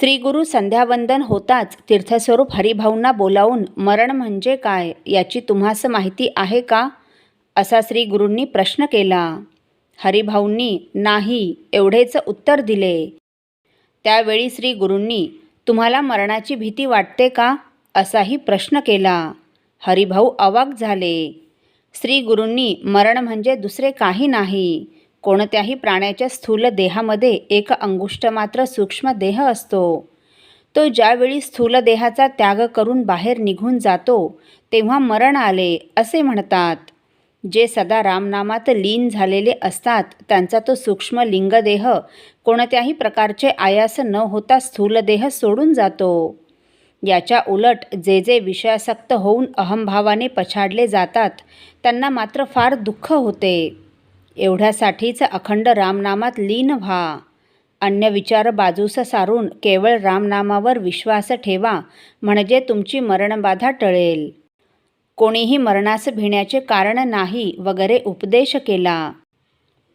श्री गुरु संध्यावंदन होताच तीर्थस्वरूप हरिभाऊंना बोलावून मरण म्हणजे काय याची तुम्हास माहिती आहे का? असा श्री गुरूंनी प्रश्न केला. हरिभाऊंनी नाही एवढेच उत्तर दिले. त्यावेळी श्री गुरूंनी तुम्हाला मरणाची भीती वाटते का? असाही प्रश्न केला. हरिभाऊ अवाक झाले. श्री गुरूंनी मरण म्हणजे दुसरे काही नाही. कोणत्याही प्राण्याच्या स्थूल देहामध्ये एक अंगुष्ट मात्र सूक्ष्म देह असतो. तो ज्यावेळी स्थूल देहाचा त्याग करून बाहेर निघून जातो तेव्हा मरण आले असे म्हणतात. जे सदा रामनामात लीन झालेले असतात त्यांचा तो सूक्ष्म लिंगदेह कोणत्याही प्रकारचे आयास न होता स्थूल देह सोडून जातो. याच्या उलट जे जे विषयासक्त होऊन अहंभावाने पछाडले जातात त्यांना मात्र फार दुःख होते. एवढ्यासाठीच अखंड रामनामात लीन व्हा. अन्य विचार बाजूस सारून केवळ रामनामावर विश्वास ठेवा म्हणजे तुमची मरणबाधा टळेल. कोणीही मरणास भिण्याचे कारण नाही वगैरे उपदेश केला.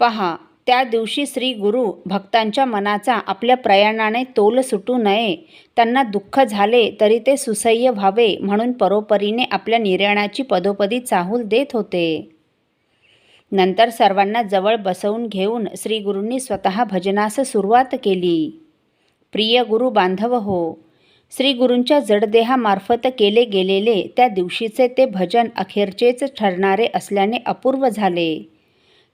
पहा त्या दिवशी श्री गुरु भक्तांच्या मनाचा आपल्या प्रयाणाने तोल सुटू नये त्यांना दुःख झाले तरी ते सुसह्य व्हावे म्हणून परोपरीने आपल्या निर्याणाची पदोपदी चाहूल देत होते. नंतर सर्वांना जवळ बसवून घेऊन श्रीगुरूंनी स्वतः भजनास सुरुवात केली. प्रिय गुरु बांधव हो श्रीगुरूंच्या जडदेहामार्फत केले गेलेले त्या दिवशीचे ते भजन अखेरचेच ठरणारे असल्याने अपूर्व झाले.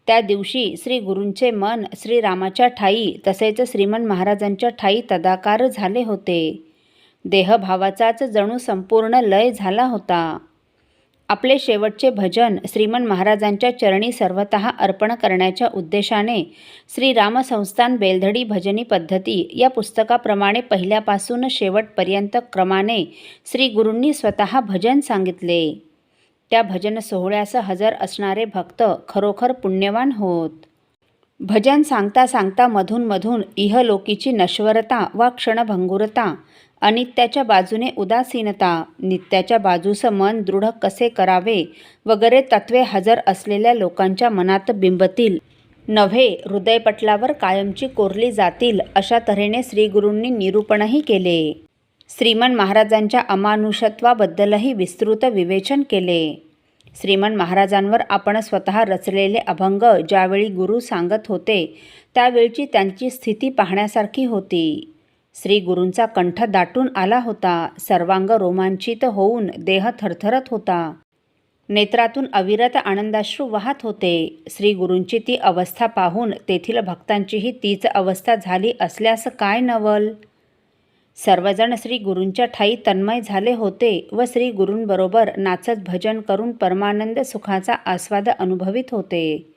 त्या दिवशी श्रीगुरूंचे मन श्रीरामाच्या ठाई तसेच श्रीमन महाराजांच्या ठाई तदाकार झाले होते. देहभावाचाच जणू संपूर्ण लय झाला होता. आपले शेवटचे भजन श्रीमन महाराजांच्या चरणी सर्वत अर्पण करण्याच्या उद्देशाने श्री रामसंस्थान बेलधडी भजनी पद्धती या पुस्तकाप्रमाणे पहिल्यापासून शेवटपर्यंत क्रमाने श्री गुरूंनी स्वतः भजन सांगितले. त्या भजन सोहळ्यास हजर असणारे भक्त खरोखर पुण्यवान होत. भजन सांगता सांगता मधून मधून इहलोकीची नश्वरता वा क्षणभंगुरता अनित्याच्या बाजूने उदासीनता नित्याच्या बाजूस मन दृढ कसे करावे वगैरे तत्वे हजर असलेल्या लोकांच्या मनात बिंबतील. नव्हे हृदयपटलावर कायमची कोरली जातील अशा तऱ्हेने श्रीगुरूंनी निरूपणही केले. श्रीमन महाराजांच्या अमानुषत्वाबद्दलही विस्तृत विवेचन केले. श्रीमन महाराजांवर आपण स्वतः रचलेले अभंग ज्यावेळी गुरु सांगत होते त्यावेळची त्यांची स्थिती पाहण्यासारखी होती. श्री गुरूंचा कंठ दाटून आला होता सर्वांग रोमांचित होऊन देह थरथरत होता. नेत्रातून अविरत आनंदाश्रू वाहत होते. श्री गुरूंची ती अवस्था पाहून तेथील भक्तांचीही तीच अवस्था झाली असल्यास काय नवल? सर्वजण श्री गुरूंच्या ठाई तन्मय झाले होते व श्री गुरूंबरोबर नाचत भजन करून परमानंद सुखाचा आस्वाद अनुभवित होते.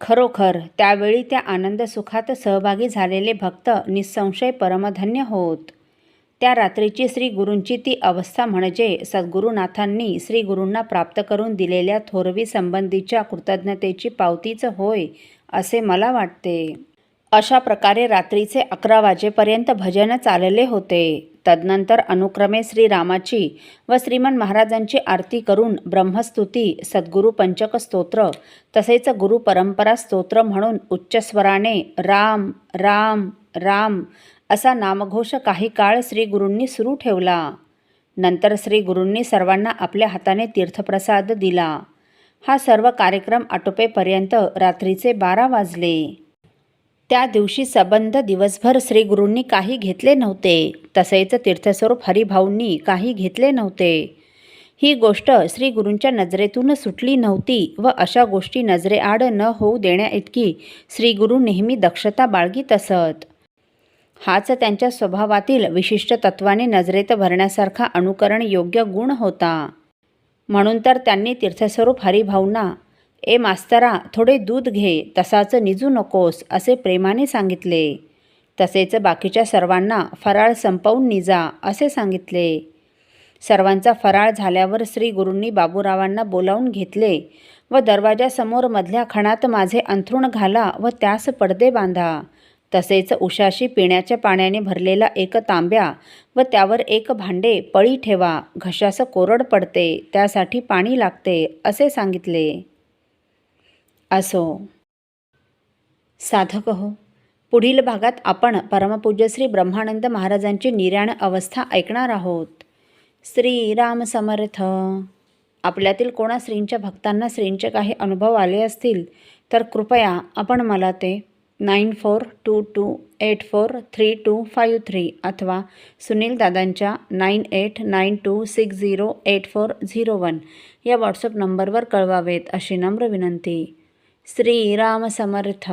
खरोखर त्यावेळी त्या आनंद सुखात सहभागी झालेले भक्त निसंशय परमधन्य होत. त्या रात्रीची श्री गुरूंची ती अवस्था म्हणजे सद्गुरुनाथांनी श्री गुरूंना प्राप्त करून दिलेल्या थोरवी संबंधीच्या कृतज्ञतेची पावतीच होय असे मला वाटते. अशा प्रकारे रात्रीचे अकरा वाजेपर्यंत भजन चालले होते. तदनंतर अनुक्रमे श्रीरामाची व श्रीमन महाराजांची आरती करून ब्रह्मस्तुती सद्गुरू पंचक स्तोत्र तसेच गुरु परंपरा स्तोत्र म्हणून उच्चस्वराने राम राम राम असा नामघोष काही काळ श्रीगुरूंनी सुरू ठेवला. नंतर श्रीगुरूंनी सर्वांना आपल्या हाताने तीर्थप्रसाद दिला. हा सर्व कार्यक्रम आटोपेपर्यंत रात्रीचे बारा वाजले. त्या दिवशी सबंध दिवसभर श्रीगुरूंनी काही घेतले नव्हते. तसेच तीर्थस्वरूप हरिभाऊंनी काही घेतले नव्हते. ही गोष्ट श्रीगुरूंच्या नजरेतून सुटली नव्हती व अशा गोष्टी नजरेआड न होऊ देण्याइतकी श्रीगुरू नेहमी दक्षता बाळगीत असत. हाच त्यांच्या स्वभावातील विशिष्ट तत्वाने नजरेत भरण्यासारखा अनुकरण योग्य गुण होता. म्हणून तर त्यांनी तीर्थस्वरूप हरिभाऊंना ए मास्तरा थोडे दूध घे तसाचं निजू नकोस असे प्रेमाने सांगितले. तसेच बाकीच्या सर्वांना फराळ संपवून निजा असे सांगितले. सर्वांचा फराळ झाल्यावर श्री गुरूंनी बाबूरावांना बोलावून घेतले व दरवाजासमोर मधल्या खणात माझे अंथरूण घाला व त्यास पडदे बांधा. तसेच उशाशी पिण्याच्या पाण्याने भरलेला एक तांब्या व त्यावर एक भांडे पळी ठेवा घशास कोरड पडते त्यासाठी पाणी लागते असे सांगितले. असो. साधक हो. पुढील भागात आपण परमपूज्य श्री ब्रह्मानंद महाराजांची निराण अवस्था ऐकणार आहोत. श्री राम समर्थ. आपल्यातील कोणा श्रींच्या भक्तांना श्रींचे काही अनुभव आले असतील तर कृपया आपण मला ते nine four two two eight four three two five three अथवा सुनील दादांच्या nine eight nine two six zero eight four zero one या व्हॉट्सअप नंबरवर कळवावेत अशी नम्र विनंती. श्रीराम समर्थ